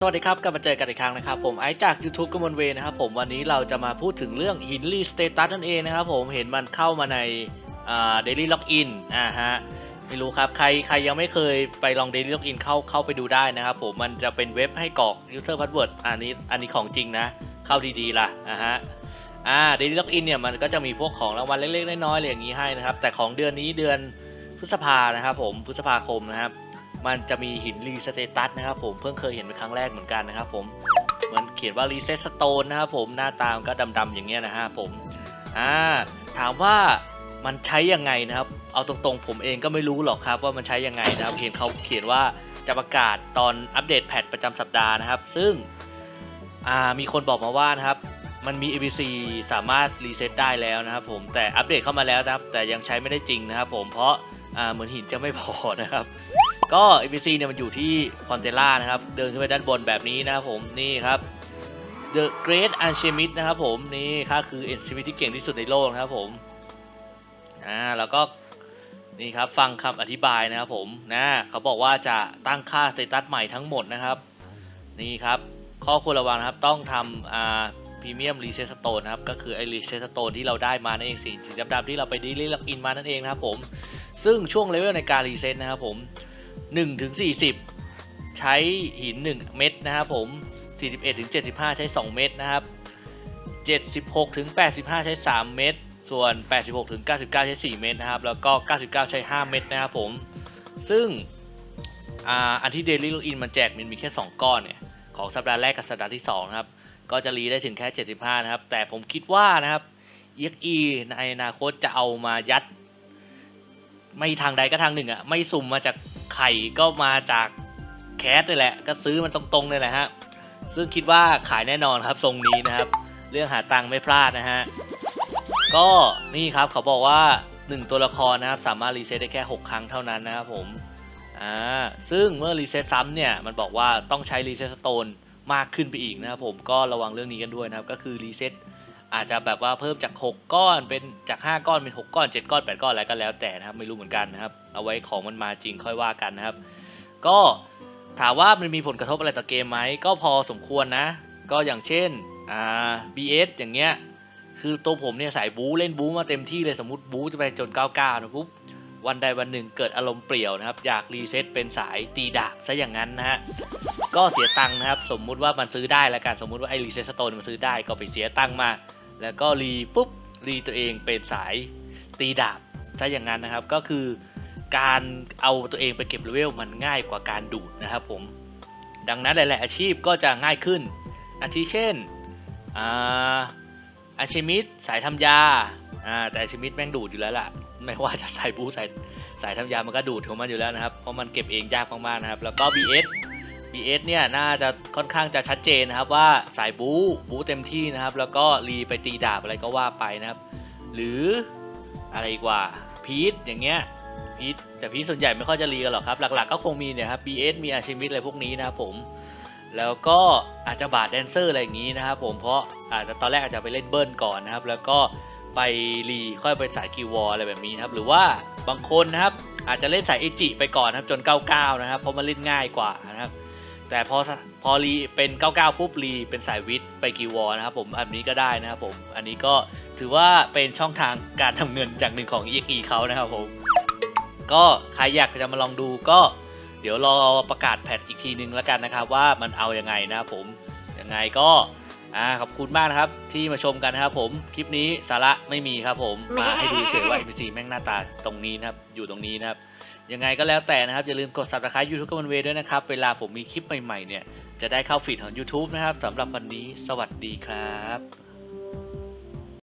สวัสดีครับกลับมาเจอกันอีกครั้งนะครับผมไอจาก YouTube กมลเวนะครับผมวันนี้เราจะมาพูดถึงเรื่องหินรีสเตตัสนั่นเองนะครับผมเห็นมันเข้ามาในอ่า daily login อ่าฮะไม่รู้ครับใครใครยังไม่เคยไปลอง daily login เข้าเข้าไปดูได้นะครับผมมันจะเป็นเว็บให้กรอก user password อันนี้อันนี้ของจริงนะ เข้าดีๆล่ะอ่าฮะอ่า daily login เนี่ยมันก็จะมีพวกของรางวัลเล็กๆน้อยๆอะไรอย่างนี้ให้นะครับแต่ของเดือนนี้เดือนพฤษภานะครับผมพฤษภาคมนะครับ มันจะมีหินรีสเตตัสนะครับผมเพิ่งเคยเห็นเป็นครั้งแรกเหมือนกันนะครับผมมันเขียนว่ารีเซ็ตสโตนนะครับผมหน้าตามนก็ดำๆอย่างเงี้ยนะฮะผมอ่าถามว่ามันใช้ยังไงนะครับ เอาตรงๆ ผมเองก็ไม่รู้หรอกครับว่ามันใช้ยังไงนะครับเห็นเขาเขียนว่าจะประกาศตอนอัปเดตแพทประจำสัปดาห์นะครับ ซึ่งอ่ามีคนบอกมาว่านะครับ มันมี ABC สามารถรีเซ็ตได้แล้วนะครับผมแต่อัปเดตเข้ามาแล้วนะครับ แต่ยังใช้ไม่ได้จริงนะครับผมเพราะอ่าเหมือนหินจะไม่พอนะครับ ก็ NPC เนี่ยมันอยู่ที่คอนเทล่านะครับ เดินขึ้นไปด้านบนแบบนี้นะครับผมนี่ครับ The Great Alchemist นะครับผมนี่ค่าคือ Alchemist ที่เก่งที่สุดในโลกนะครับผมอ่าแล้วก็นี่ครับฟังคำอธิบายนะครับผมนะเขาบอกว่าจะตั้งค่าสเตตัสใหม่ทั้งหมดนะครับนี่ครับข้อควรระวังครับต้องทำอ่าพรีเมียมรีเซ็ตสโตนนะครับก็คือไอรีเซ็ตสโตนที่เราได้มานั่นเองสีสีดำๆที่เราไปดีลีล็อกอินมานั่นเองนะครับผมซึ่งช่วงเลเวลในการรีเซ็ตนะครับผม 1ถึง40 ใช้หิน 1 เม็ดนะครับผม 41ถึง75 ใช้ 2 เม็ดนะครับ 76ถึง85 ใช้ 3 เม็ดส่วน 86ถึง99 ใช้ 4 เม็ดนะครับ แล้วก็ 99 ใช้ 5 เม็ดนะครับผม ซึ่งอ,อันที่ Daily Login มันแจกมันมีแค่ 2 ก้อนเนี่ย ของสัปดาห์แรกกับสัปดาห์ที่ 2 นะครับ ก็จะรีได้ถึงแค่ 75 นะครับ แต่ผมคิดว่านะครับ EXE ในอนาคตจะเอามายัด ไม่ทางใดก็ทางหนึ่งอะไม่สุ่มมาจาก ไข่ก็มาจากแคสเลยแหละ ก็ซื้อมันตรงๆเลยแหละฮะ ซึ่งคิดว่าขายแน่นอนครับทรงนี้นะครับ เรื่องหาตังค์ไม่พลาดนะฮะ ก็นี่ครับเขาบอกว่า 1 ตัวละครนะครับสามารถรีเซ็ตได้แค่ 6 ครั้งเท่านั้นนะครับผม อ่า ซึ่งเมื่อรีเซ็ตซ้ำเนี่ยมันบอกว่าต้องใช้รีเซ็ตสโตนมากขึ้นไปอีกนะครับผม ก็ระวังเรื่องนี้กันด้วยนะครับ ก็คือรีเซ็ต อาจจะแบบว่าเพิ่มจาก 6 ก้อนเป็นจาก 5 ก้อนเป็น 6 ก้อน 7 ก้อน 8 ก้อนอะไรก็แล้วแต่นะครับ ไม่รู้เหมือนกันนะครับ เอาไว้ของมันมาจริงค่อยว่ากันนะครับ ก็ถามว่ามันมีผลกระทบอะไรต่อเกมไหมก็พอสมควรนะ ก็อย่างเช่นอ่า BS อย่างเงี้ยคือตัวผมเนี่ยสายบู๊เล่นบู๊มาเต็มที่เลยสมมติบู๊จะไปจน 99 นะปุ๊บวันใดวันหนึ่งเกิดอารมณ์เปรี่ยวนะครับ อยากรีเซ็ตเป็นสายตีดาบซะอย่างนั้นนะฮะก็เสียตังค์นะครับ สมมุติว่ามันซื้อได้แล้วกันสมมุติว่าไอ้รีเซ็ตสโตนมันซื้อได้ก็ไปเสียตังค์มา แล้วก็รีปุ๊บรีตัวเองเป็นสายตีดาบถ้าอย่างนั้นนะครับก็คือการเอาตัวเองไปเก็บเลเวลมันง่ายกว่าการดูดนะครับผมดังนั้นหลาย ๆ อาชีพก็จะง่ายขึ้น อาทิเช่นอาอาชีมิตสายทำยาอ่าแต่อาชีมิตแม่งดูดอยู่แล้วล่ะ ไม่ว่าจะสายบูสายสายทำยามันก็ดูดของมันอยู่แล้วนะครับ เพราะมันเก็บเองยากมาก ๆ นะครับ แล้วก็ BS BS เนี่ยน่าจะค่อนข้างจะชัดเจนนะครับว่าสายบู๊บู๊เต็มที่นะครับ แล้วก็รีไปตีดาบอะไรก็ว่าไปนะครับ หรืออะไรกว่าพีทอย่างเงี้ยพีทแต่พีทส่วนใหญ่ไม่ค่อยจะรีกันหรอกครับ หลักๆก็คงมีเนี่ยครับ BS มีอาชิมิตอะไรพวกนี้นะครับผม แล้วก็อาจจะบาดแดนเซอร์อะไรอย่างนี้นะครับผมเพราะอาจจะตอนแรกอาจจะไปเล่นเบิร์นก่อนนะครับ แล้วก็ไปรีค่อยไปสายกิววอลอะไรแบบนี้นครับ หรือว่าบางคนนะครับอาจจะเล่นสายเอจิไปก่อนครับจน 99 นะครับเพราะมันเล่นง่ายกว่านะครับ แต่พอพอรีเป็น 99 ปุ๊บรีเป็นสายวิทย์ไปกีวอลนะครับผมอันนี้ก็ได้นะครับผมอันนี้ก็ถือว่าเป็นช่องทางการทำเงินอย่างหนึ่งของ EXE เขานะครับผมก็ใครอยากจะมาลองดูก็เดี๋ยวรอประกาศแพทอีกทีนึงแล้วกันนะครับว่ามันเอาอยังไงนะครับผมยังไงก็ อ่าขอบคุณมากนะครับที่มาชมกันนะครับผมคลิปนี้สาระไม่มีครับผมมาให้ดูเฉยว่า NPC แม่งหน้าตาตรงนี้นะครับอยู่ตรงนี้นะครับยังไงก็แล้วแต่นะครับ อย่าลืมกด subscribe YouTube กับมันเวด้วยนะครับ เวลาผมมีคลิปใหม่ๆเนี่ย จะได้เข้าฟีดของ YouTube นะครับสำหรับวันนี้สวัสดีครับ